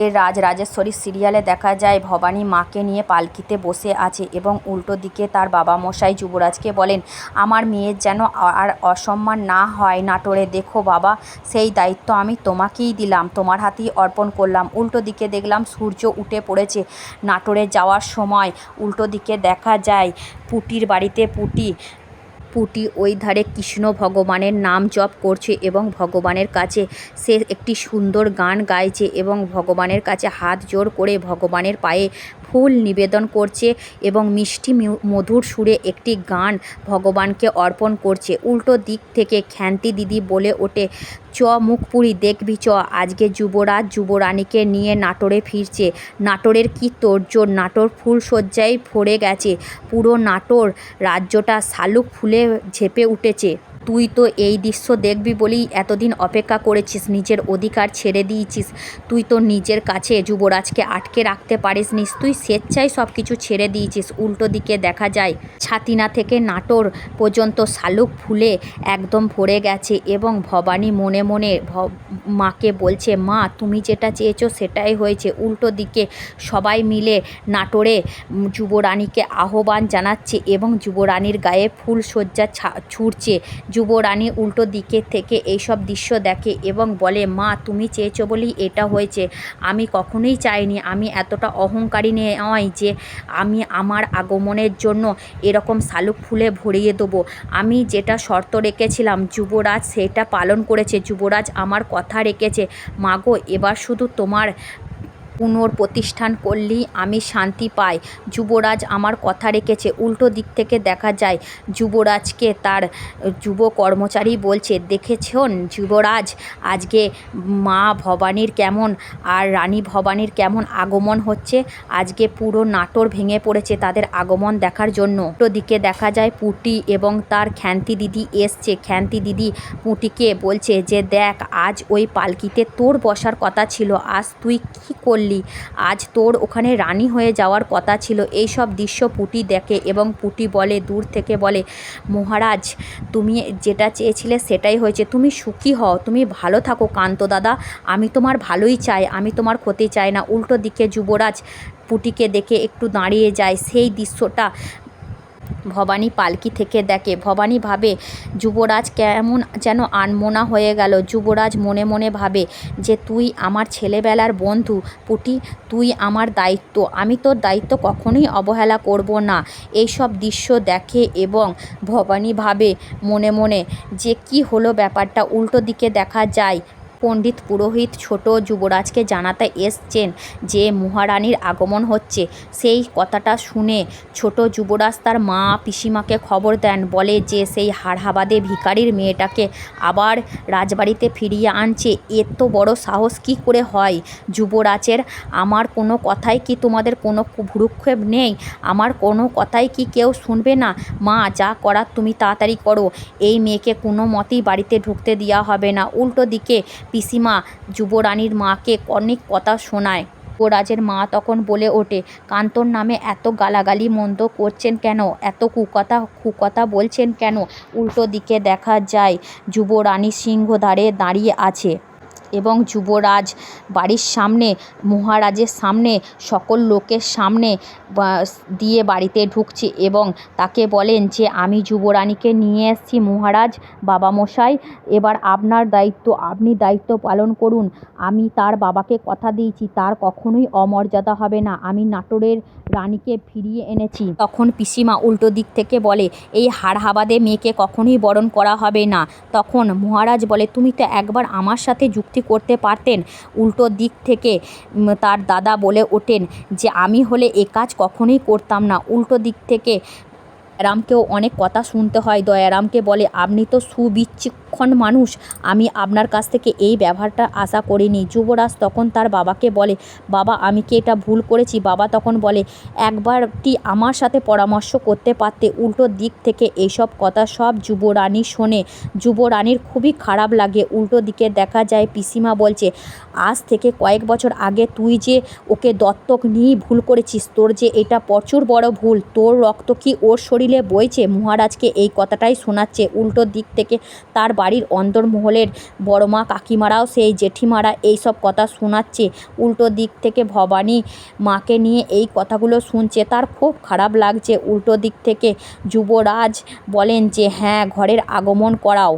রাজ রাজেশ্বরী সিরিয়ালে দেখা যায়, ভবানী মাকে নিয়ে পালকিতে বসে আছে এবং উল্টো দিকে তার বাবা মশাই যুবরাজকে বলেন, আমার মেয়ের যেন আর অসম্মান না হয় নাটোরে, দেখো বাবা, সেই দায়িত্ব আমি তোমাকেই দিলাম, তোমার হাতেই অর্পণ করলাম। উল্টো দিকে দেখলাম সূর্য উঠে পড়েছে নাটোরে যাওয়ার সময়। উল্টো দিকে দেখা যায় পুটির বাড়িতে পুটি পুটি ওই ধারে কৃষ্ণ ভগবানের নাম জপ করছে এবং ভগবানের কাছে সে একটি সুন্দর গান গাইছে এবং ভগবানের কাছে হাত জোর করে ভগবানের পায়ে ফুল নিবেদন করছে এবং মিষ্টি মধুর সুরে একটি গান ভগবানকে অর্পণ করছে। উল্টো দিক থেকে খ্যান্তি দিদি বলে ওঠে, চ মুখপুরি দেখবি চ, আজকে যুবরাজ যুবরানীকে নিয়ে নাটোরে ফিরছে। নাটোরের কি তোড়জোড়? নাটোর ফুল ফুলশয্যায় ভরে গেছে। পুরো নাটোর রাজ্যটা শালুক ফুলে ঝেপে উঠেছে। তুই তো এই দৃশ্য দেখবি বলেই এতদিন অপেক্ষা করেছিস, নিজের অধিকার ছেড়ে দিয়েছিস। তুই তো নিজের কাছে যুবরাজকে আটকে রাখতে পারিসনি তুই স্বেচ্ছায় সব কিছু ছেড়ে দিয়েছিস, উল্টো দিকে দেখা যায় ছাতিনা থেকে নাটোর পর্যন্ত শালুক ফুলে একদম ভরে গেছে এবং ভবানী মনে মনে মাকে বলছে, মা, তুমি যেটা চেয়েছো সেটাই হয়েছে। উল্টো দিকে সবাই মিলে নাটোরে যুবরানীকে আহ্বান জানাচ্ছে এবং যুবরানীর গায়ে ফুলশয্যা ছা- ছুটছে যুবরানী উল্টো দিকে থেকে এইসব দৃশ্য দেখে এবং বলে, মা, তুমি চেয়েছো বলেই এটা হয়েছে। আমি কখনোই চাইনি। আমি এতটা অহংকারী নয় যে আমি আমার আগমনের জন্য এরকম শালুক ফুলে ভরিয়ে দেবো। আমি যেটা শর্ত রেখেছিলাম, যুবরাজ সেটা পালন করেছে। যুবরাজ আমার কথা রেখেছে। মাগো এবার শুধু তোমার পুনঃপ্রতিষ্ঠান করলেই আমি শান্তি পাই। যুবরাজ আমার কথা রেখেছে। উল্টো দিক থেকে দেখা যায়, যুবরাজকে তার যুব কর্মচারী বলছে দেখেছেন যুবরাজ, আজকে মা ভবানীর কেমন আর রানী ভবানীর কেমন আগমন হচ্ছে? আজকে পুরো নাটোর ভেঙে পড়েছে তাদের আগমন দেখার জন্য। উল্টো দিকে দেখা যায়, পুটি এবং তার খ্যান্তি দিদি এসছে। খ্যান্তি দিদি পুটিকে বলছে যে, দেখ, আজ ওই পালকিতে তোর বসার কথা ছিল। আজ তুই কী করলি? আজ তোর ওখানে রানী হয়ে যাওয়ার কথা ছিল। এই সব দৃশ্য পুটি দেখে এবং পুটি বলে দূর থেকে বলে, মহারাজ, তুমি যেটা চেয়েছিলে সেটাই হয়েছে। তুমি সুখী হও, তুমি ভালো থাকো কান্ত দাদা। আমি তোমার ভালোই চাই, আমি তোমার ক্ষতি চাই না। উল্টো দিকে যুবরাজ পুটিকে দেখে একটু দাঁড়িয়ে যায়। সেই দৃশ্যটা ভবানী পালকি থেকে দেখে, ভবানী ভাবে, যুবরাজ কেমন যেন আনমোনা হয়ে গেল। যুবরাজ মনে মনে ভাবে যে, তুই আমার ছেলেবেলার বন্ধু, পুটি, তুই আমার দায়িত্ব। আমি তোর দায়িত্ব কখনোই অবহেলা করব না। এইসব দৃশ্য দেখে এবং ভবানী ভাবে মনে মনে যে, কি হলো ব্যাপারটা? উল্টো দিকে দেখা যায় পণ্ডিত পুরোহিত ছোট যুবরাজকে জানাতে এসছেন যে মহারানীর আগমন হচ্ছে। সেই কথাটা শুনে ছোট যুবরাজ তার মা পিসিমাকে খবর দেন। বলে যে সেই হাড়হাবাদে ভিখারির মেয়েটাকে আবার রাজবাড়িতে ফিরিয়ে আনছে। এত বড় সাহস কি করে হয়? যুবরাজের, আমার কোনো কথাই কি তোমাদের কোনো ভ্রুক্ষেপ নেই? আমার কোনো কথাই কি কেউ শুনবে না? মা, যা করার তুমি তাড়াতাড়ি করো। এই মেয়েকে কোনো মতেই বাড়িতে ঢুকতে দেওয়া হবে না। উল্টো দিকে পিসিমা যুবরানীর মাকে অনেক কথা শোনায়। যুবরাজের মা তখন বলে ওঠে, কান্তর নামে এত গালাগালি মন্দ করছেন কেন? এত কুকথা কুকথা বলছেন কেন? উল্টো দিকে দেখা যায়, যুবরানী সিংহদ্বারে দাঁড়িয়ে আছে। এবং যুবরাজ বাড়ির সামনে, মহারাজের সামনে, সকল লোকের সামনে দিয়ে বাড়িতে ঢুকছে এবং তাকে বলেন যে, আমি যুবরানীকে নিয়ে এসেছি মহারাজ বাবা মশাই এবার আপনার দায়িত্ব, আপনি দায়িত্ব পালন করুন। আমি তার বাবাকে কথা দিয়েছি, তার কখনোই অমর্যাদা হবে না। আমি নাটোরের রানীকে ফিরিয়ে এনেছি। তখন পিসিমা উল্টো দিক থেকে বলে, এই হাড়হাবাদে মেয়েকে কখনোই বরণ করা হবে না। তখন মহারাজ বলে, তুমি তো একবার আমার সাথে যুক্তি করতে পারতেন। উল্টো দিক থেকে তার দাদা বলে ওঠেন যে, আমি হলে এ কাজ কখনোই করতাম না। উল্টো দিক থেকে রামকেও অনেক কথা শুনতে হয়। দয়ারামকে বলে, আপনি তো সুবিচক্ষণ মানুষ। আমি আপনার কাছ থেকে এই ব্যবহারটা আশা করিনি। যুবরাজ তখন তার বাবাকে বলে, বাবা, আমি কি এটা ভুল করেছি? বাবা তখন বলে একবারটি আমার সাথে পরামর্শ করতে পারতে? উল্টো দিক থেকে এইসব কথা সব যুবরানী শোনে। যুবরানীর খুবই খারাপ লাগে। উল্টো দিকে দেখা যায়, পিসিমা বলছে, আজ থেকে কয়েক বছর আগে তুই যে ওকে দত্তক নিয়েই ভুল করেছিস, তোর যে এটা প্রচুর বড় ভুল। তোর রক্ত কি ওর শরীরে শরীরে বইছে। মহারাজকে এই কথাটাই শোনাচ্ছে উল্টো দিক থেকে তার বাড়ির অন্দরমহলের বড়মা, কাকিমারাও সেই জেঠিমারা এই সব কথা শোনাচ্ছে। উল্টো দিক থেকে ভবানী মাকে নিয়ে এই কথাগুলো শুনছে। তার খুব খারাপ লাগছে। উল্টো দিক থেকে যুবরাজ বলেন যে হ্যাঁ ঘরের আগমন করাও।